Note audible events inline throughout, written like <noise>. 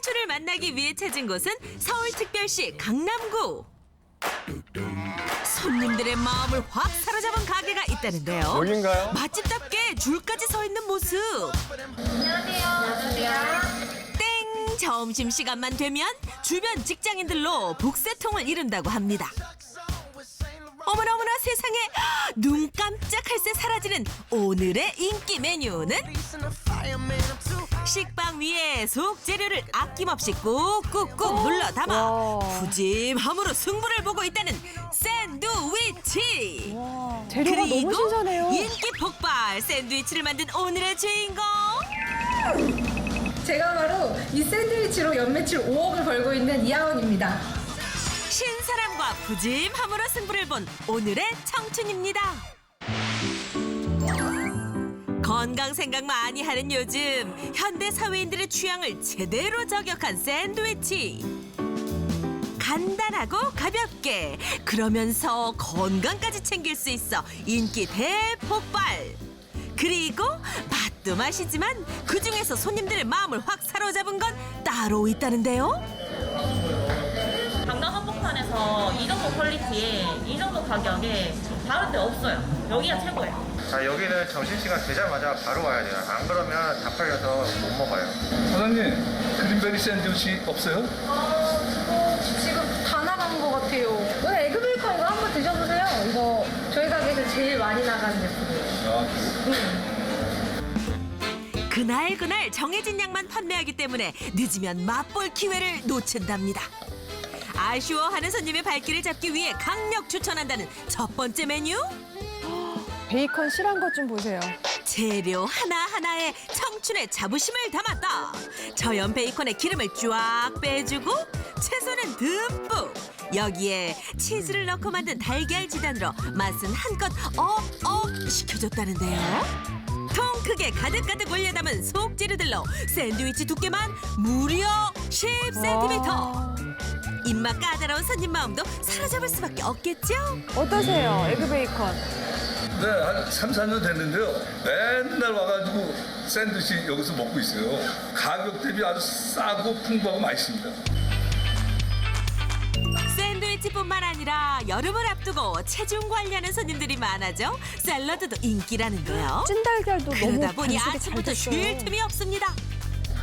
청춘을 만나기 위해 찾은 곳은 서울특별시 강남구. 손님들의 마음을 확 사로잡은 가게가 있다는데요. 여긴가요? 맛집답게 줄까지 서 있는 모습. 땡 점심 시간만 되면 주변 직장인들로 북새통을 이룬다고 합니다. 어머나 어머나 세상에 <gasps> 눈 깜짝할 새 사라지는 오늘의 인기 메뉴는 식빵 위에 속 재료를 아낌없이 꾹꾹꾹 눌러 담아 와. 푸짐함으로 승부를 보고 있다는 샌드위치. 재료가 너무 신선해요. 인기 폭발 샌드위치를 만든 오늘의 주인공. 제가 바로 이 샌드위치로 연매출 5억을 벌고 있는 이하원입니다. 신사람과 푸짐함으로 승부를 본 오늘의 청춘입니다. 건강 생각 많이 하는 요즘 현대 사회인들의 취향을 제대로 저격한 샌드위치. 간단하고 가볍게 그러면서 건강까지 챙길 수 있어 인기 대폭발. 그리고 맛도 맛이지만 그 중에서 손님들의 마음을 확 사로잡은 건 따로 있다는데요. 한복판에서 이 정도 퀄리티에 이 정도 가격에 다른 데 없어요. 여기가 최고예요. 자 여기는 점심시간 되자마자 바로 와야 돼요. 안 그러면 다 팔려서 못 먹어요. 사장님, 그린베리 샌드위치 없어요? 지금 다 나간 것 같아요. 오늘 에그 베이컨 이거 한번 드셔보세요. 이거 저희 가게에서 제일 많이 나가는 제품이에요. 아, 그날 그날 정해진 양만 판매하기 때문에 늦으면 맛볼 기회를 놓친답니다. 아쉬워하는 손님의 발길을 잡기 위해 강력 추천한다는 첫 번째 메뉴 베이컨 실한 것 좀 보세요. 재료 하나하나에 청춘의 자부심을 담았다. 저염 베이컨에 기름을 쫙 빼주고 채소는 듬뿍. 여기에 치즈를 넣고 만든 달걀 지단으로 맛은 한껏 업업 시켜줬다는데요. 통 크게 가득가득 올려 담은 속 재료들로 샌드위치 두께만 무려 10cm. 와. 입맛 까다로운 손님 마음도 사로잡을 수밖에 없겠죠? 어떠세요? 에그 베이컨. 네, 한 3, 4년 됐는데요. 맨날 와가지고 샌드위치 여기서 먹고 있어요. 가격 대비 아주 싸고 풍부하고 맛있습니다. 샌드위치뿐만 아니라 여름을 앞두고 체중 관리하는 손님들이 많아져 샐러드도 인기라는데요. 찐달걀도 너무 그러다 보니 잘 아침부터 쉴 됐어요. 틈이 없습니다.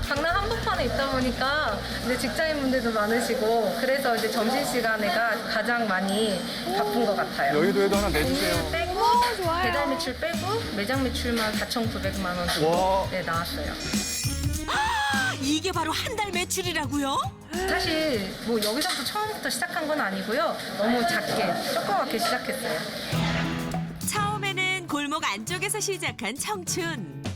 강남 한복판에 있다 보니까 이제 직장인분들도 많으시고 그래서 이제 점심시간에가 가장 많이 바쁜 것 같아요. 여의도에도 하나 공휴일 빼고 좋아요. 배달 매출 빼고 매장 매출만 4,900만 원 정도 네, 나왔어요. <gasps> 이게 바로 한 달 매출이라고요? 사실 뭐 여기서부터 처음부터 시작한 건 아니고요. 너무 작게 조그맣게 시작했어요. 처음에는 골목 안쪽에서 시작한 청춘.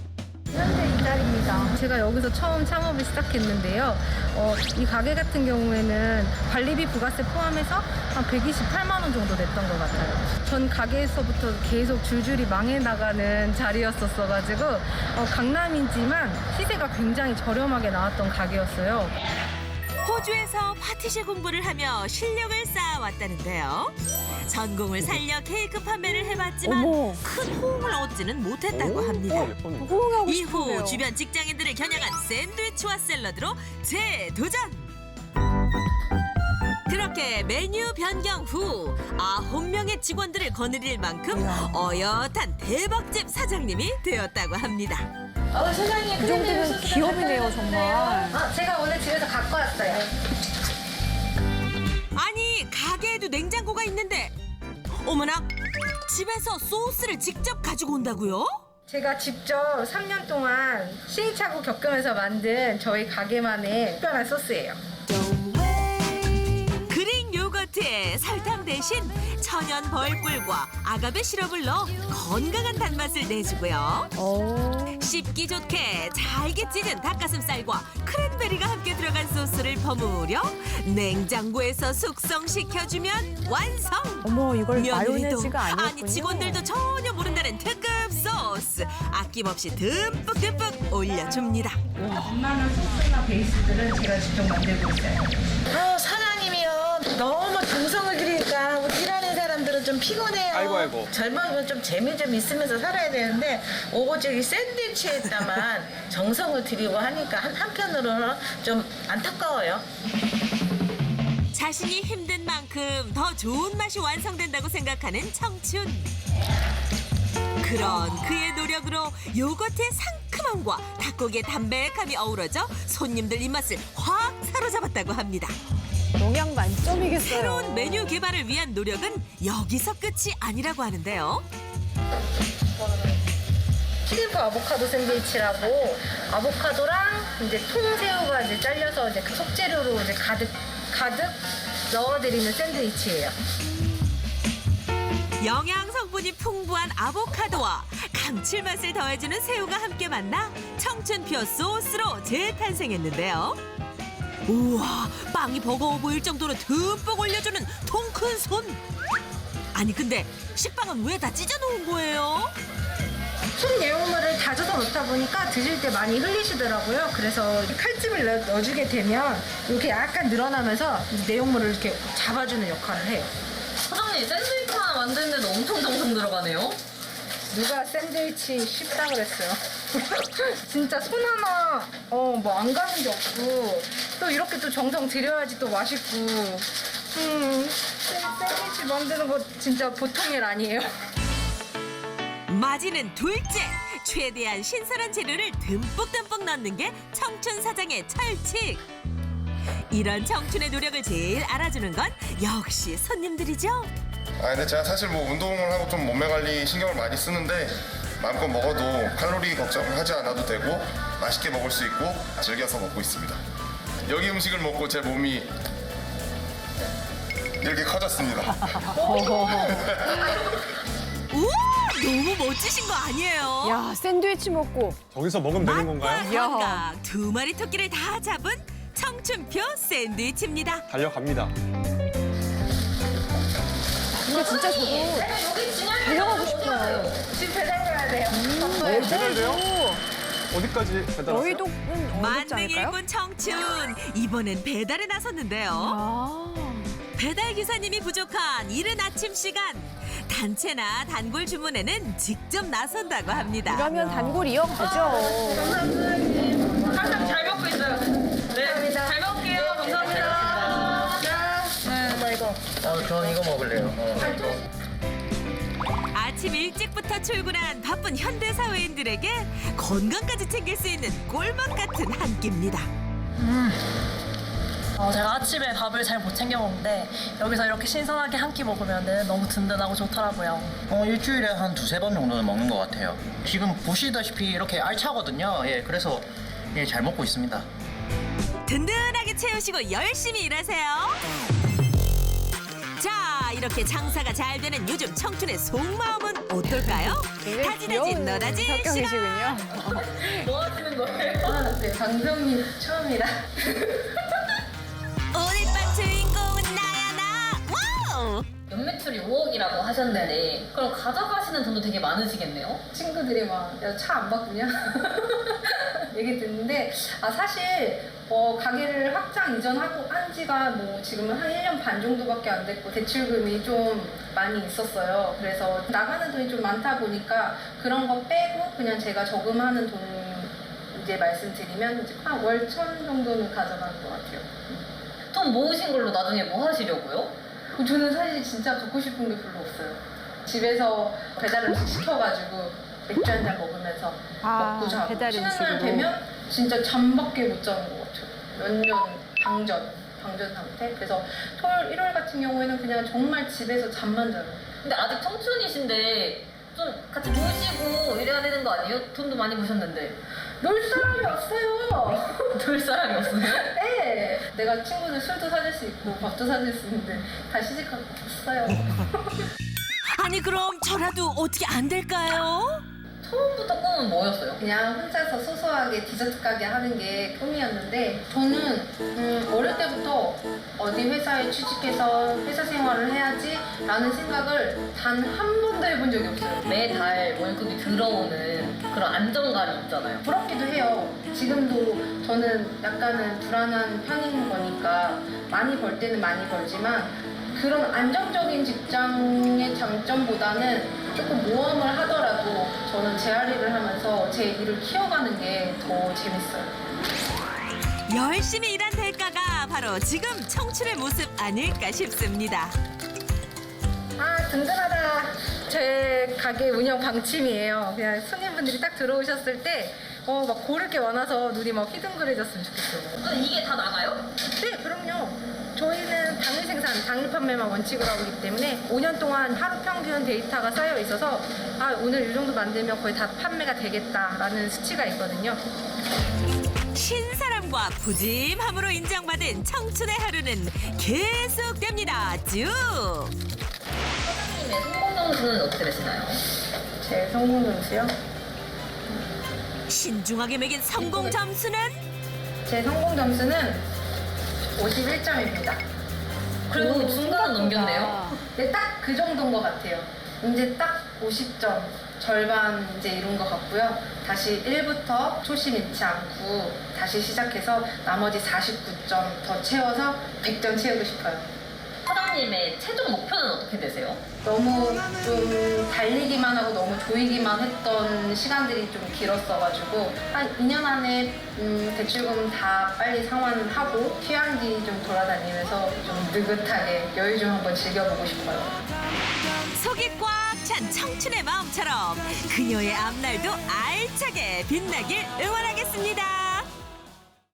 현재 이 자리입니다. 제가 여기서 처음 창업을 시작했는데요. 어, 이 가게 같은 경우에는 관리비 부가세 포함해서 한 128만 원 정도 냈던 것 같아요. 전 가게에서부터 계속 줄줄이 망해 나가는 자리였었어가지고 어, 강남이지만 시세가 굉장히 저렴하게 나왔던 가게였어요. 호주에서 파티시 공부를 하며 실력을 쌓아왔다는데요. 전공을 살려 케이크 판매를 해봤지만 어머. 큰 호응을 얻지는 못했다고 합니다. 호응하고 이후 싶은데요. 주변 직장인들을 겨냥한 샌드위치와 샐러드로 재도전! 그렇게 메뉴 변경 후 아홉 명의 직원들을 거느릴 만큼 어엿한 대박집 사장님이 되었다고 합니다. 어, 사장님, 이 정도면 기업이네요, 정말. 아, 제가 오늘 집에서 갖고 왔어요. 아니 가게에도 냉장고가 있는데 어머나 집에서 소스를 직접 가지고 온다고요? 제가 직접 3년 동안 시행착오 겪으면서 만든 저희 가게만의 특별한 소스예요. 설탕 대신 천연 벌꿀과 아가베 시럽을 넣어 건강한 단맛을 내주고요. 오. 씹기 좋게 잘게 찢은 닭가슴살과 크랜베리가 함께 들어간 소스를 버무려 냉장고에서 숙성시켜주면 완성! 어머, 이걸 며느리도 마요네즈가 아니었군요. 아니 직원들도 전혀 모른다는 특급 소스 아낌없이 듬뿍 듬뿍 올려줍니다. 웬만한 소스나 베이스들은 제가 직접 만들고 있어요. 아, 사장님이요. 너무 정성을 들이니까 우리 일하는 사람들은 젊어도 좀 피곤해요. 아이고, 아이고. 젊으면 좀 재미 좀 있으면서 살아야 되는데 오고저기 샌드위치에다만 <laughs> 정성을 들이고 하니까 한, 한편으로는 좀 안타까워요. 자신이 힘든 만큼 더 좋은 맛이 완성된다고 생각하는 청춘. 그런 그의 노력으로 요거트의 상큼함과 닭고기의 담백함이 어우러져 손님들 입맛을 확 사로잡았다고 합니다. 영양 만점이겠어요. 새로운 메뉴 개발을 위한 노력은 여기서 끝이 아니라고 하는데요. 트리프 아보카도 샌드위치라고 아보카도랑 이제 통새우가 이제 잘려서 이제 그 속재료로 이제 가득 가득 넣어드리는 샌드위치예요. 영양 성분이 풍부한 아보카도와 감칠맛을 더해주는 새우가 함께 만나 청춘 표 소스로 재탄생했는데요. 우와, 빵이 버거워 보일 정도로 듬뿍 올려주는 통 큰 손. 아니 근데 식빵은 왜 다 찢어 놓은 거예요? 손 내용물을 다져서 넣다 보니까 드실 때 많이 흘리시더라고요. 그래서 칼집을 넣- 넣어주게 되면 이렇게 약간 늘어나면서 내용물을 이렇게 잡아주는 역할을 해요. 사장님 샌드위치 하나 만드는데도 엄청 정성 들어가네요. 누가 샌드위치 쉽다 그랬어요. <laughs> 진짜 손 하나 어 뭐 안 가는 게 없고 또 이렇게 또 정성 들여야지 또 맛있고 음 샌- 샌드위치 만드는 거 진짜 보통 일 아니에요. 맞이는 둘째. 최대한 신선한 재료를 듬뿍듬뿍 넣는 게 청춘 사장의 철칙. 이런 청춘의 노력을 제일 알아주는 건 역시 손님들이죠. 아 근데 제가 사실 뭐 운동을 하고 좀 몸매 관리 신경을 많이 쓰는데 마음껏 먹어도 칼로리 걱정을 하지 않아도 되고 맛있게 먹을 수 있고 즐겨서 먹고 있습니다. 여기 음식을 먹고 제 몸이 이렇게 커졌습니다. <laughs> 우와, 너무 멋지신 거 아니에요? 야 샌드위치 먹고 저기서 먹으면 되는 맛과 건가요? 야. 건강 두 마리 토끼를 다 잡은 청춘표 샌드위치입니다. 달려갑니다. 근데 진짜 저도 달려가고 싶어요. 지금 배달 가야 돼요. 어, 배달돼요? 어디까지 배달 왔어요? 여의도는 어렵지 만능 않을까요? 일꾼 청춘 이번엔 배달에 나섰는데요. 아 배달 기사님이 부족한 이른 아침 시간 단체나 단골 주문에는 직접 나선다고 합니다. 이러면 단골 이어가죠. 어, 저는 이거 먹을래요. 어. 아침 일찍부터 출근한 바쁜 현대 사회인들에게 건강까지 챙길 수 있는 꿀맛 같은 한 끼입니다. 어, 제가 아침에 밥을 잘 못 챙겨 먹는데 여기서 이렇게 신선하게 한 끼 먹으면 너무 든든하고 좋더라고요. 어, 일주일에 한 두세 번 정도는 먹는 것 같아요. 지금 보시다시피 이렇게 알차거든요. 예, 그래서 예, 잘 먹고 있습니다. 든든하게 채우시고 열심히 일하세요. 자, 이렇게 장사가 잘 되는 요즘 청춘의 속마음은 어떨까요? 귀여운 너다지 시간. <laughs> 뭐 하시는 거예요? 네, 방송이 처음이라. <laughs> 오늘 밤 주인공은 나야 나. 와우! 연매출이 5억이라고 하셨는데 그럼 가져가시는 돈도 되게 많으시겠네요? 친구들이 막차안 바꾸냐 <laughs> 얘기 듣는데 아 사실 어, 가게를 확장 이전하고 한 지가 뭐 지금은 한 1년 반 정도밖에 안 됐고 대출금이 좀 많이 있었어요 그래서 나가는 돈이 좀 많다 보니까 그런 거 빼고 그냥 제가 저금하는 돈 이제 말씀드리면 이제 한 월 천 정도는 가져가는 것 같아요 돈 모으신 걸로 나중에 뭐 하시려고요? 저는 사실 진짜 갖고 싶은 게 별로 없어요. 집에서 배달 음식 시켜가지고 맥주 한 잔 먹으면서 아, 먹고 자고 배달 쉬는 날 음식으로. 되면 진짜 잠밖에 못 자는 것 같아요. 몇 년 방전, 방전 상태. 그래서 토요일, 일요일 같은 경우에는 그냥 정말 집에서 잠만 자요. 근데 아직 청춘이신데 좀 같이 노시고 이래야 되는 거 아니에요? 돈도 많이 버셨는데 놀 사람이 없어요. <laughs> 놀 사람이 없어요? 네. 내가 친구들 술도 사줄 수 있고 밥도 사줄 수 있는데 다 시집가고 없어요. <laughs> 아니 그럼 저라도 어떻게 안 될까요? 처음부터 꿈은 뭐였어요? 그냥 혼자서 소소하게 디저트 가게 하는 게 꿈이었는데 저는 음, 어릴 때부터 어디 회사에 취직해서 회사 생활을 해야지 라는 생각을 단 한 번도 해본 적이 없어요. 매달 월급이 들어오는 그런 안정감이 있잖아요. 부럽기도 해요. 지금도 저는 약간은 불안한 편인 거니까 많이 벌 때는 많이 벌지만 그런 안정적인 직장의 장점보다는 조금 모험을 하더라도 저는 재활일을 하면서 제 일을 키워가는 게 더 재밌어요. 열심히 일한 대가가 바로 지금 청춘의 모습 아닐까 싶습니다. 아 든든하다. 제 가게 운영 방침이에요. 그냥 손님분들이 딱 들어오셨을 때 어, 막 고를 게 많아서 눈이 막 휘둥그레졌으면 좋겠어요. 이게 다 나가요? 네, 그럼요. 저희는 당일 생산, 당일 판매만 원칙으로 하고 있기 때문에 5년 동안 하루 평균 데이터가 쌓여 있어서 아, 오늘 이 정도 만들면 거의 다 판매가 되겠다라는 수치가 있거든요. 신사람과 푸짐함으로 인정받은 청춘의 하루는 계속됩니다. 쭉. 사장님의 성공 점수는 어떻게 되시나요? 제 성공 점수요? 신중하게 매긴 성공 점수는 제 성공 점수는 51점입니다. 그래도 중간은 넘겼네요. 네, 딱그 정도인 것 같아요. 이제 딱 50점 절반 이제 이룬 것 같고요. 다시 1부터 초심 잃지 않고 다시 시작해서 나머지 49점 더 채워서 100점 채우고 싶어요. 사장님의 최종 목표는 어떻게 되세요? 너무 좀 달리기만 하고 너무 조이기만 했던 시간들이 좀 길었어가지고 한 2년 안에 음, 대출금 다 빨리 상환하고 휴양지 좀 돌아다니면서 좀 느긋하게 여유 좀 한번 즐겨보고 싶어요. 속이 꽉 찬 청춘의 마음처럼 그녀의 앞날도 알차게 빛나길 응원하겠습니다.